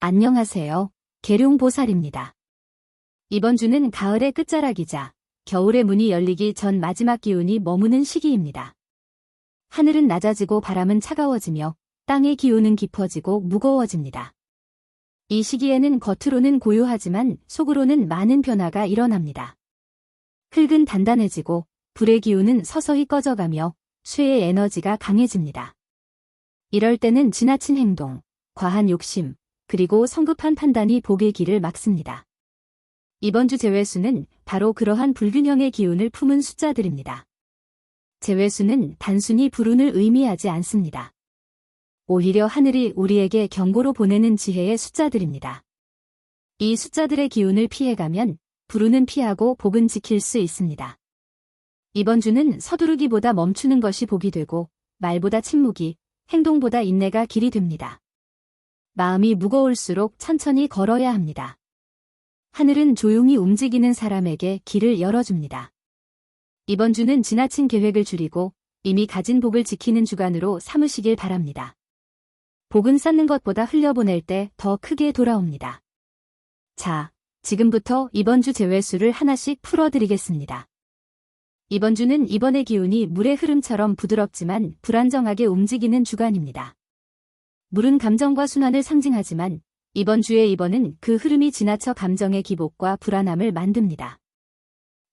안녕하세요. 계룡보살입니다. 이번 주는 가을의 끝자락이자 겨울의 문이 열리기 전 마지막 기운이 머무는 시기입니다. 하늘은 낮아지고 바람은 차가워지며 땅의 기운은 깊어지고 무거워집니다. 이 시기에는 겉으로는 고요하지만 속으로는 많은 변화가 일어납니다. 흙은 단단해지고 불의 기운은 서서히 꺼져가며 쇠의 에너지가 강해집니다. 이럴 때는 지나친 행동, 과한 욕심, 그리고 성급한 판단이 복의 길을 막습니다. 이번 주 제외수는 바로 그러한 불균형의 기운을 품은 숫자들입니다. 제외수는 단순히 불운을 의미하지 않습니다. 오히려 하늘이 우리에게 경고로 보내는 지혜의 숫자들입니다. 이 숫자들의 기운을 피해가면 불운은 피하고 복은 지킬 수 있습니다. 이번 주는 서두르기보다 멈추는 것이 복이 되고 말보다 침묵이, 행동보다 인내가 길이 됩니다. 마음이 무거울수록 천천히 걸어야 합니다. 하늘은 조용히 움직이는 사람에게 길을 열어줍니다. 이번 주는 지나친 계획을 줄이고 이미 가진 복을 지키는 주간으로 삼으시길 바랍니다. 복은 쌓는 것보다 흘려보낼 때 더 크게 돌아옵니다. 자, 지금부터 이번 주 제외수를 하나씩 풀어드리겠습니다. 이번 주는 이번의 기운이 물의 흐름처럼 부드럽지만 불안정하게 움직이는 주간입니다. 물은 감정과 순환을 상징하지만 이번 주의 이번은 그 흐름이 지나쳐 감정의 기복과 불안함을 만듭니다.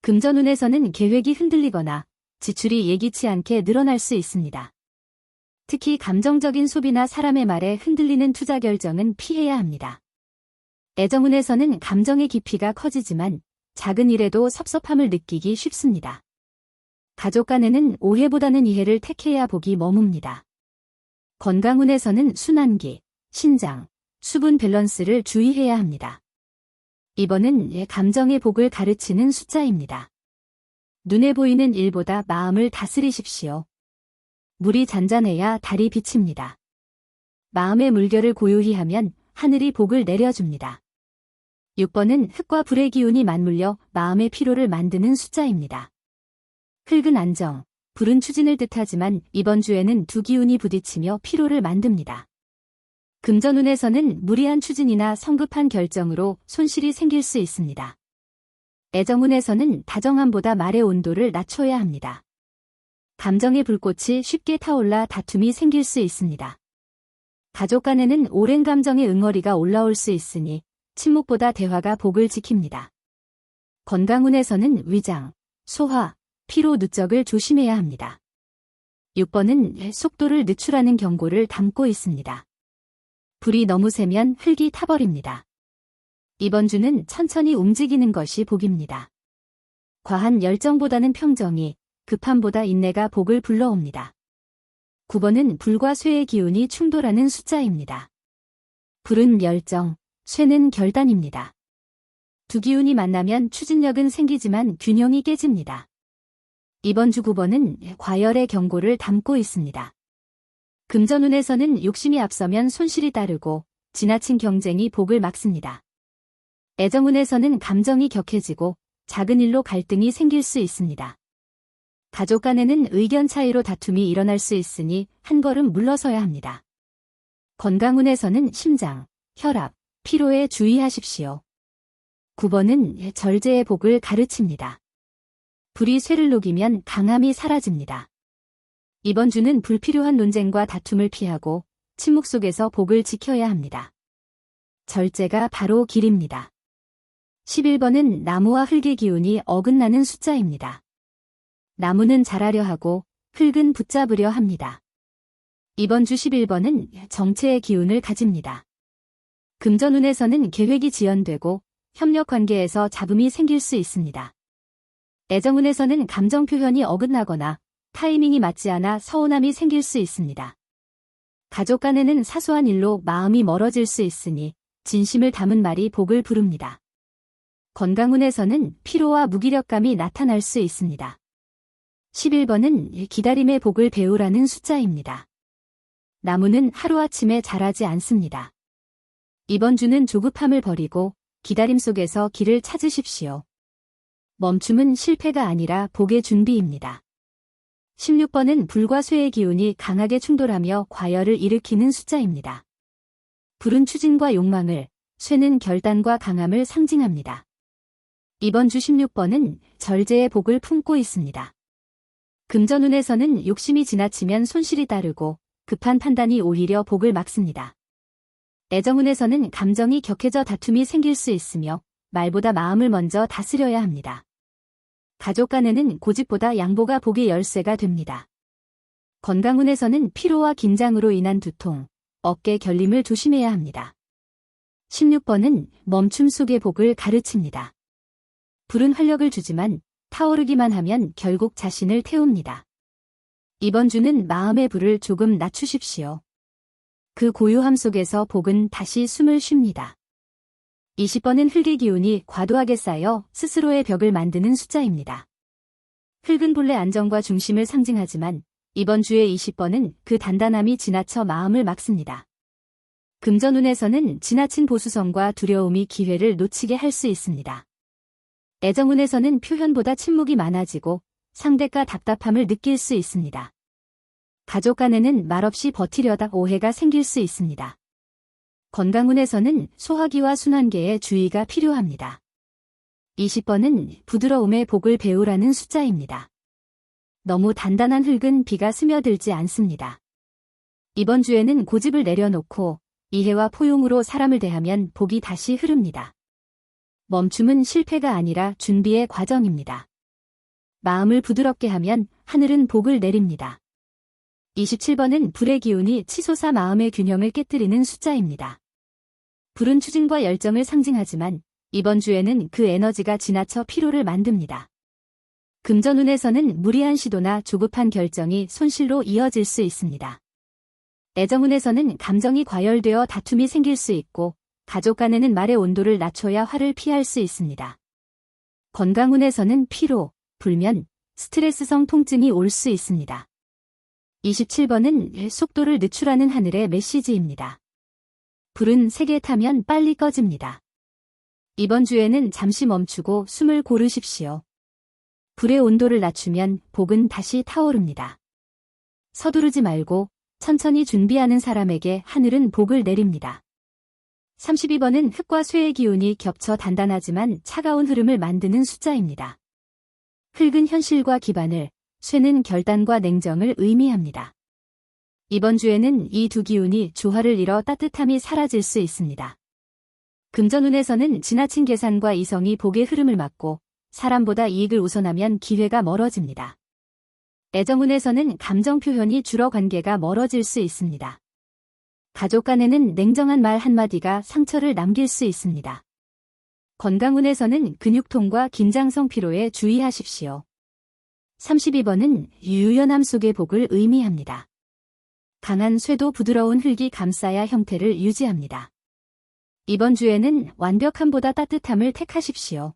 금전운에서는 계획이 흔들리거나 지출이 예기치 않게 늘어날 수 있습니다. 특히 감정적인 소비나 사람의 말에 흔들리는 투자 결정은 피해야 합니다. 애정운에서는 감정의 깊이가 커지지만 작은 일에도 섭섭함을 느끼기 쉽습니다. 가족 간에는 오해보다는 이해를 택해야 복이 머뭅니다. 건강운에서는 순환기, 신장, 수분 밸런스를 주의해야 합니다. 이번은 감정의 복을 가르치는 숫자입니다. 눈에 보이는 일보다 마음을 다스리십시오. 물이 잔잔해야 달이 비칩니다. 마음의 물결을 고요히 하면 하늘이 복을 내려줍니다. 6번은 흙과 불의 기운이 맞물려 마음의 피로를 만드는 숫자입니다. 흙은 안정, 불은 추진을 뜻하지만 이번 주에는 두 기운이 부딪히며 피로를 만듭니다. 금전운에서는 무리한 추진이나 성급한 결정으로 손실이 생길 수 있습니다. 애정운에서는 다정함보다 말의 온도를 낮춰야 합니다. 감정의 불꽃이 쉽게 타올라 다툼이 생길 수 있습니다. 가족 간에는 오랜 감정의 응어리가 올라올 수 있으니 침묵보다 대화가 복을 지킵니다. 건강운에서는 위장, 소화, 피로 누적을 조심해야 합니다. 6번은 속도를 늦추라는 경고를 담고 있습니다. 불이 너무 세면 흙이 타버립니다. 이번 주는 천천히 움직이는 것이 복입니다. 과한 열정보다는 평정이, 급함보다 인내가 복을 불러옵니다. 9번은 불과 쇠의 기운이 충돌하는 숫자입니다. 불은 열정, 쇠는 결단입니다. 두 기운이 만나면 추진력은 생기지만 균형이 깨집니다. 이번 주 9번은 과열의 경고를 담고 있습니다. 금전운에서는 욕심이 앞서면 손실이 따르고 지나친 경쟁이 복을 막습니다. 애정운에서는 감정이 격해지고 작은 일로 갈등이 생길 수 있습니다. 가족 간에는 의견 차이로 다툼이 일어날 수 있으니 한 걸음 물러서야 합니다. 건강운에서는 심장, 혈압, 피로에 주의하십시오. 9번은 절제의 복을 가르칩니다. 불이 쇠를 녹이면 강함이 사라집니다. 이번 주는 불필요한 논쟁과 다툼을 피하고 침묵 속에서 복을 지켜야 합니다. 절제가 바로 길입니다. 11번은 나무와 흙의 기운이 어긋나는 숫자입니다. 나무는 자라려 하고 흙은 붙잡으려 합니다. 이번 주 11번은 정체의 기운을 가집니다. 금전운에서는 계획이 지연되고 협력 관계에서 잡음이 생길 수 있습니다. 애정운에서는 감정 표현이 어긋나거나 타이밍이 맞지 않아 서운함이 생길 수 있습니다. 가족 간에는 사소한 일로 마음이 멀어질 수 있으니 진심을 담은 말이 복을 부릅니다. 건강운에서는 피로와 무기력감이 나타날 수 있습니다. 11번은 기다림의 복을 배우라는 숫자입니다. 나무는 하루아침에 자라지 않습니다. 이번 주는 조급함을 버리고 기다림 속에서 길을 찾으십시오. 멈춤은 실패가 아니라 복의 준비입니다. 16번은 불과 쇠의 기운이 강하게 충돌하며 과열을 일으키는 숫자입니다. 불은 추진과 욕망을, 쇠는 결단과 강함을 상징합니다. 이번 주 16번은 절제의 복을 품고 있습니다. 금전운에서는 욕심이 지나치면 손실이 따르고 급한 판단이 오히려 복을 막습니다. 애정운에서는 감정이 격해져 다툼이 생길 수 있으며 말보다 마음을 먼저 다스려야 합니다. 가족 간에는 고집보다 양보가 복의 열쇠가 됩니다. 건강운에서는 피로와 긴장으로 인한 두통, 어깨 결림을 조심해야 합니다. 16번은 멈춤 속의 복을 가르칩니다. 불은 활력을 주지만 타오르기만 하면 결국 자신을 태웁니다. 이번 주는 마음의 불을 조금 낮추십시오. 그 고요함 속에서 복은 다시 숨을 쉽니다. 20번은 흙의 기운이 과도하게 쌓여 스스로의 벽을 만드는 숫자입니다. 흙은 본래 안정과 중심을 상징하지만 이번 주의 20번은 그 단단함이 지나쳐 마음을 막습니다. 금전운에서는 지나친 보수성과 두려움이 기회를 놓치게 할 수 있습니다. 애정운에서는 표현보다 침묵이 많아지고 상대가 답답함을 느낄 수 있습니다. 가족 간에는 말없이 버티려다 오해가 생길 수 있습니다. 건강운에서는 소화기와 순환계에 주의가 필요합니다. 20번은 부드러움의 복을 배우라는 숫자입니다. 너무 단단한 흙은 비가 스며들지 않습니다. 이번 주에는 고집을 내려놓고 이해와 포용으로 사람을 대하면 복이 다시 흐릅니다. 멈춤은 실패가 아니라 준비의 과정입니다. 마음을 부드럽게 하면 하늘은 복을 내립니다. 27번은 불의 기운이 치솟아 마음의 균형을 깨뜨리는 숫자입니다. 불은 추진과 열정을 상징하지만 이번 주에는 그 에너지가 지나쳐 피로를 만듭니다. 금전운에서는 무리한 시도나 조급한 결정이 손실로 이어질 수 있습니다. 애정운에서는 감정이 과열되어 다툼이 생길 수 있고 가족 간에는 말의 온도를 낮춰야 화를 피할 수 있습니다. 건강운에서는 피로, 불면, 스트레스성 통증이 올 수 있습니다. 27번은 속도를 늦추라는 하늘의 메시지입니다. 불은 세게 타면 빨리 꺼집니다. 이번 주에는 잠시 멈추고 숨을 고르십시오. 불의 온도를 낮추면 복은 다시 타오릅니다. 서두르지 말고 천천히 준비하는 사람에게 하늘은 복을 내립니다. 32번은 흙과 쇠의 기운이 겹쳐 단단하지만 차가운 흐름을 만드는 숫자입니다. 흙은 현실과 기반을, 쇠는 결단과 냉정을 의미합니다. 이번 주에는 이 두 기운이 조화를 이뤄 따뜻함이 사라질 수 있습니다. 금전운에서는 지나친 계산과 이성이 복의 흐름을 막고 사람보다 이익을 우선하면 기회가 멀어집니다. 애정운에서는 감정 표현이 줄어 관계가 멀어질 수 있습니다. 가족 간에는 냉정한 말 한마디가 상처를 남길 수 있습니다. 건강운에서는 근육통과 긴장성 피로에 주의하십시오. 32번은 유연함 속의 복을 의미합니다. 강한 쇠도 부드러운 흙이 감싸야 형태를 유지합니다. 이번 주에는 완벽함보다 따뜻함을 택하십시오.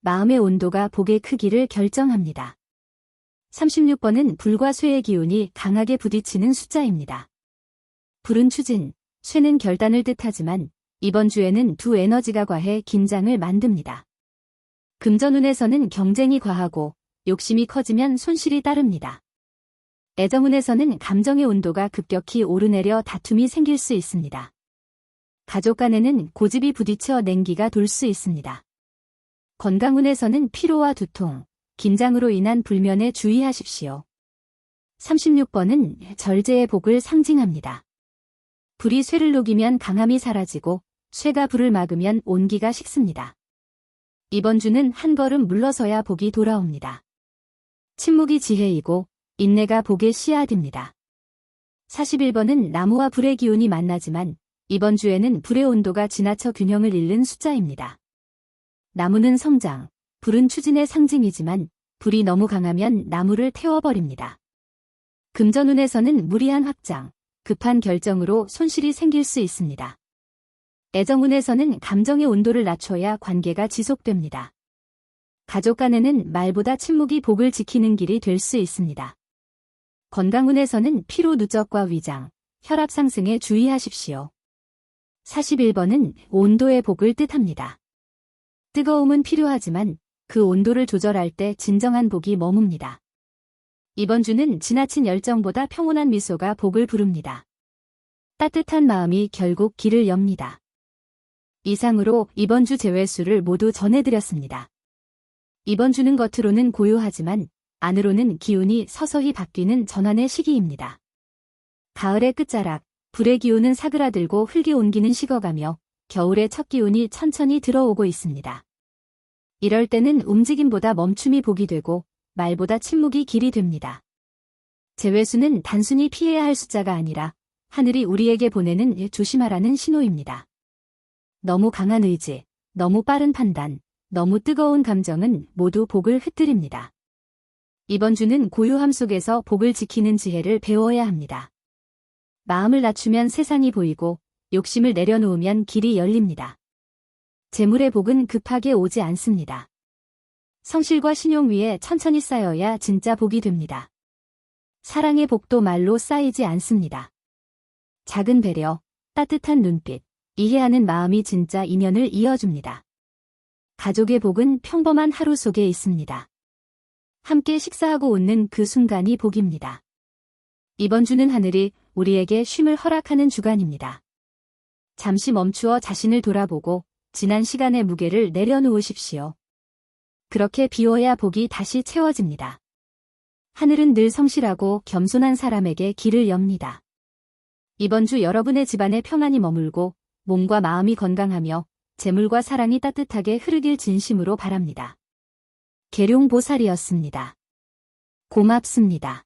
마음의 온도가 복의 크기를 결정합니다. 36번은 불과 쇠의 기운이 강하게 부딪히는 숫자입니다. 불은 추진, 쇠는 결단을 뜻하지만 이번 주에는 두 에너지가 과해 긴장을 만듭니다. 금전운에서는 경쟁이 과하고 욕심이 커지면 손실이 따릅니다. 애정운에서는 감정의 온도가 급격히 오르내려 다툼이 생길 수 있습니다. 가족 간에는 고집이 부딪혀 냉기가 돌 수 있습니다. 건강운에서는 피로와 두통, 긴장으로 인한 불면에 주의하십시오. 36번은 절제의 복을 상징합니다. 불이 쇠를 녹이면 강함이 사라지고 쇠가 불을 막으면 온기가 식습니다. 이번 주는 한 걸음 물러서야 복이 돌아옵니다. 침묵이 지혜이고 인내가 복의 씨앗입니다. 41번은 나무와 불의 기운이 만나지만 이번 주에는 불의 온도가 지나쳐 균형을 잃는 숫자입니다. 나무는 성장, 불은 추진의 상징이지만 불이 너무 강하면 나무를 태워버립니다. 금전운에서는 무리한 확장, 급한 결정으로 손실이 생길 수 있습니다. 애정운에서는 감정의 온도를 낮춰야 관계가 지속됩니다. 가족 간에는 말보다 침묵이 복을 지키는 길이 될 수 있습니다. 건강운에서는 피로 누적과 위장, 혈압 상승에 주의하십시오. 41번은 온도의 복을 뜻합니다. 뜨거움은 필요하지만 그 온도를 조절할 때 진정한 복이 머뭅니다. 이번 주는 지나친 열정보다 평온한 미소가 복을 부릅니다. 따뜻한 마음이 결국 길을 엽니다. 이상으로 이번 주 제외수를 모두 전해드렸습니다. 이번 주는 겉으로는 고요하지만 안으로는 기운이 서서히 바뀌는 전환의 시기입니다. 가을의 끝자락, 불의 기운은 사그라들고 흙이 옮기는 식어가며 겨울의 첫 기운이 천천히 들어오고 있습니다. 이럴 때는 움직임보다 멈춤이 복이 되고 말보다 침묵이 길이 됩니다. 제외수는 단순히 피해야 할 숫자가 아니라 하늘이 우리에게 보내는 조심하라는 신호입니다. 너무 강한 의지, 너무 빠른 판단, 너무 뜨거운 감정은 모두 복을 흩뜨립니다. 이번 주는 고요함 속에서 복을 지키는 지혜를 배워야 합니다. 마음을 낮추면 세상이 보이고 욕심을 내려놓으면 길이 열립니다. 재물의 복은 급하게 오지 않습니다. 성실과 신용 위에 천천히 쌓여야 진짜 복이 됩니다. 사랑의 복도 말로 쌓이지 않습니다. 작은 배려, 따뜻한 눈빛, 이해하는 마음이 진짜 인연을 이어줍니다. 가족의 복은 평범한 하루 속에 있습니다. 함께 식사하고 웃는 그 순간이 복입니다. 이번 주는 하늘이 우리에게 쉼을 허락하는 주간입니다. 잠시 멈추어 자신을 돌아보고 지난 시간의 무게를 내려놓으십시오. 그렇게 비워야 복이 다시 채워집니다. 하늘은 늘 성실하고 겸손한 사람에게 길을 엽니다. 이번 주 여러분의 집안에 평안이 머물고 몸과 마음이 건강하며 재물과 사랑이 따뜻하게 흐르길 진심으로 바랍니다. 계룡보살이었습니다. 고맙습니다.